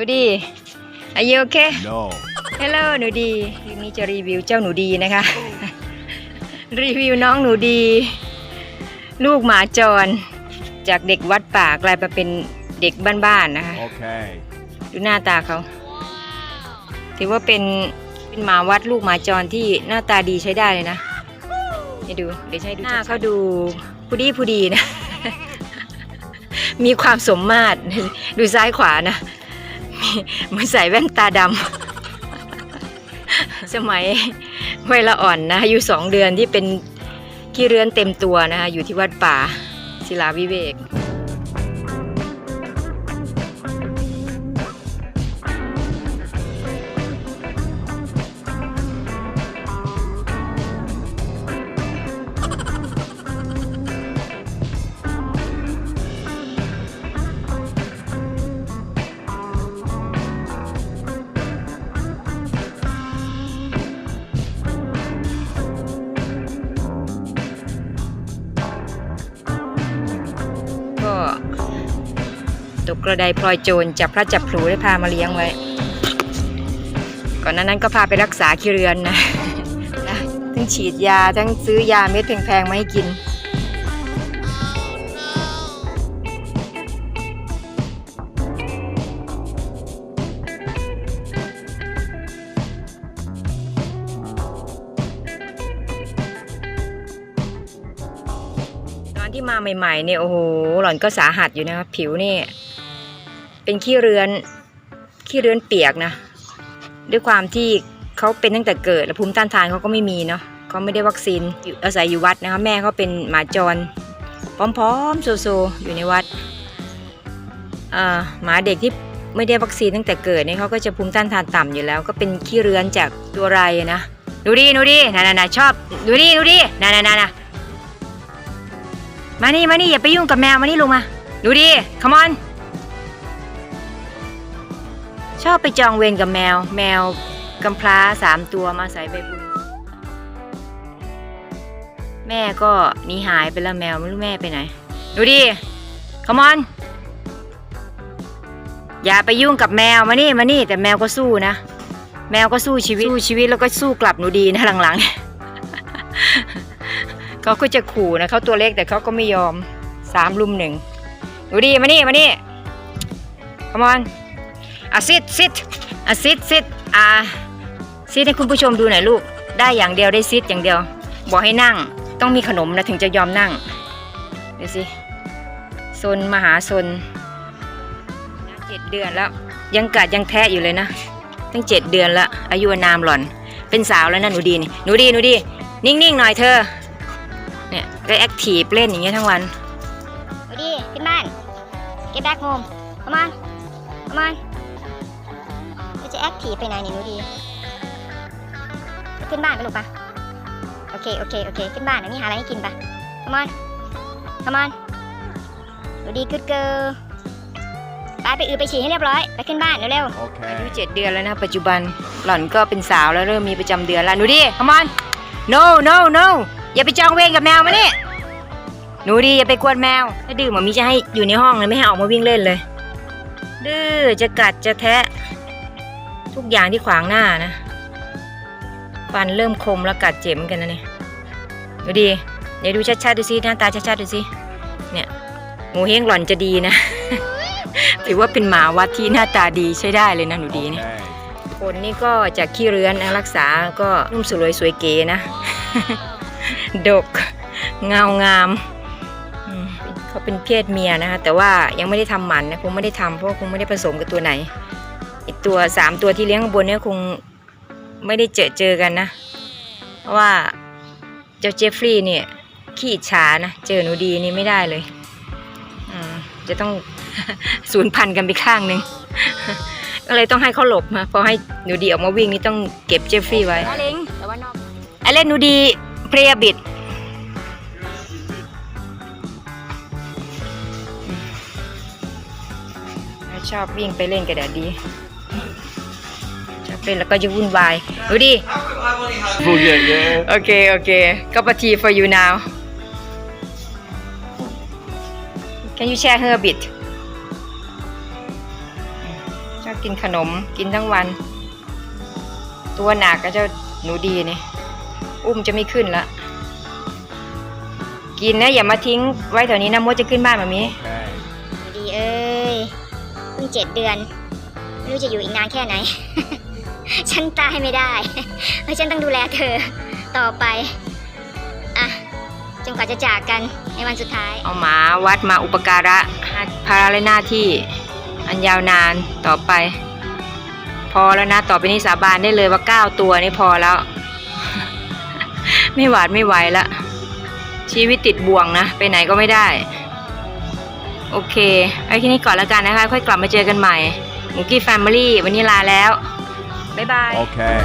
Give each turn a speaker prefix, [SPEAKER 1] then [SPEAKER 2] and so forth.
[SPEAKER 1] นูดี Are you okay
[SPEAKER 2] No.
[SPEAKER 1] Hello หนูดีคลิปนี้จะรีวิวเจ้าหนูดีนะคะ รีวิวน้องหนูดี ลูกหมาจร จากเด็กวัดป่ากลายมาเป็นเด็กบ้านๆนะคะ
[SPEAKER 2] Okay.
[SPEAKER 1] ดูหน้าตาเขา ถือว่าเป็นเป็นหมาวัดลูกหมาจรที่หน้าตาดีใช้ได้เลยนะให้ดู เดี๋ยวใช้ดูหน้าเขาดูผู้ดีผู้ดีนะ มีความสมมาตร ดูซ้ายขวานะมี เหมือนใส่แว่นตาดำ สมัยวัยละอ่อนนะอายุสองเดือนที่เป็นขี้เรือนเต็มตัวนะคะอยู่ที่วัดป่าศิลาวิเวก ตกกระไดพลอยโจรจับพระจับพลูได้พามาเลี้ยงไว้ ก่อนหน้านั้นก็พาไปรักษาขี้เรือนนะทั้งฉีดยาทั้งซื้อยาเม็ดแพงๆมาให้กินตอนที่มาใหม่ๆเนี่ยโอ้โหหล่อนก็สาหัสอยู่นะครับผิวนี่ เป็นขี้เรือนขี้เรือนเปียกนะด้วยความที่เขาเป็นตั้งแต่เกิดและภูมิต้านทานเขาก็ไม่มีเนาะเขาไม่ได้วัคซีนอาศัยอยู่วัดนะคะแม่เขาเป็นหมาจรพร้อมๆโซโซอยู่ในวัดอ่าหมาเด็กที่ไม่ได้วัคซีนตั้งแต่เกิดเนี่ยเขาก็จะภูมิต้านทานต่ำอยู่แล้ว ก็เป็นขี้เรือนจากตัวไรนะดูดิดูดิน่ะๆๆชอบดูดิดูดิน่ะๆๆๆมานี่มานี่อย่าไปยุ่งกับแมวมานี่ลงมาดูดิ come on ชอบไปจองเวรกับแมว แมวกำพร้าสามตัวมาใส่ใบบุญ แม่ก็หนีหายไปแล้วแมวไม่รู้แม่ไปไหน ดูดิ come on อย่าไปยุ่งกับแมวมานี่มานี่แต่แมวก็สู้นะ แมวก็สู้ชีวิตสู้ชีวิตแล้วก็สู้กลับหนูดีนะหลังๆเขาก็จะขู่นะเขาตัวเล็กแต่เขาก็ไม่ยอมสามลุมหนึ่งดูดีมานี่มานี่ come on อ่ อะ sit sit อะ sit sit อะ sit ให้คุณผู้ชมดูหน่อยลูก ได้อย่างเดียวได้ sit อย่างเดียว บอกให้นั่ง ต้องมีขนมนะถึงจะยอมนั่งดูสิซนมหาซนเจ็ดเดือนแล้ว ยังกัดยังแทะอยู่เลยนะ ตั้งเจ็ดเดือนแล้วอายุนามหล่อน เป็นสาวแล้วนะหนูดีนี่หนูดีหนูดี นิ่งๆหน่อยเธอ เนี่ยก็แอคทีฟเล่นอย่างเงี้ยทั้งวัน
[SPEAKER 3] ดูดิขึ้นบ้าน get back home come on come on เราจะแอคทีฟไปไหนนี่หนูดีไปขึ้นบ้านไปลูกปะโอเค โอเค โอเค ขึ้นบ้านอันนี้หาอะไรให้กินปะ come on come on ดูดี good girl ไปไปอือไปฉี่ให้เรียบร้อย ไปขึ้นบ้านเร็ว
[SPEAKER 1] อายุ
[SPEAKER 2] Okay.
[SPEAKER 1] เจ็ดเดือนแล้วนะปัจจุบันหล่อนก็เป็นสาวแล้วเริ่มมีประจำเดือนแล้วหนูดิขมอน no no no อย่าไปจองเวรกับแมวมานี่หนูดีอย่าไปกวนแมว ถ้าดื้อหมอมีจะให้อยู่ในห้องเลยไม่ให้ออกมาวิ่งเล่นเลย ดื้อจะกัดจะแทะ ทุกอย่างที่ขวางหน้านะฟันเริ่มคมแล้วกัดเจ็บเหมือนกันนะเนี่ยดูดีเดี๋ยวดูชัดๆดูสิหน้าตาชัดๆดูสิเนี่ยหมูเฮงหล่อนจะดีนะ ถือว่าเป็นหมาวัดที่หน้าตาดีใช้ได้เลยนะหนูดีเนี่ย
[SPEAKER 2] Okay.
[SPEAKER 1] ขนนี่ก็จากขี้เรือนรักษาก็นุ่มสวยสวยเก๋นะ ดกเงางามเขาเป็นเพศเมียนะคะแต่ว่ายังไม่ได้ทำหมันนะคงไม่ได้ทำเพราะคงไม่ได้ผสมกับตัวไหน ตัวสามตัวที่เลี้ยงข้างบนเนี่ยคงไม่ได้เจอเจอกันนะ เพราะว่าเจ้าเจฟฟรีย์เนี่ย ขี้อิจฉานะ เจอหนูดีนี่ไม่ได้เลยจะต้องสูญพันธุ์กันไปข้างหนึ่งก็เลยต้องให้เขาหลบมาพอให้หนูดีออกมาวิ่งนี่ต้องเก็บเจฟฟรีย์ไว้เล้งแต่ว่านอกอเล่นหนูดีเพลียบิดชอบวิ่งไปเล่นกับแดดดี แล้วก็จะวุ่นวายหนูดี
[SPEAKER 2] Forget, yeah.
[SPEAKER 1] โอเค โอเคก็ป tea for you now Can you share her a bit ชอบกินขนมกินทั้งวัน ตัวหนักก็จ้าหนูดีนี่ อุ้มจะไม่ขึ้นละ กินนะ อย่ามาทิ้งไว้แถวนี้นะมดจะขึ้นบ้านแบบนี้
[SPEAKER 2] Okay.
[SPEAKER 3] ดีเอ้ยเพิ่งเจ็ดเดือน ไม่รู้จะอยู่อีกนานแค่ไหน ฉันตายไม่ได้เพราะฉันต้องดูแลเธอต่อไป อะ จนกว่าจะจากกันในวันสุดท้าย
[SPEAKER 1] เอาหมาวัดมาอุปการะภาระและหน้าที่ อันยาวนานต่อไป พอแล้วนะ ต่อไปนี้สาบานได้เลยว่าเก้าตัวนี่พอแล้ว ไม่หวาดไม่ไหวละ ชีวิตติดบ่วงนะ ไปไหนก็ไม่ได้ โอเค ไว้ที่นี้ก่อนแล้วกันนะคะ ค่อยกลับมาเจอกันใหม่มุกี้แฟมิลี่วันนี้ลาแล้ว บ๊ายบาย
[SPEAKER 2] Okay.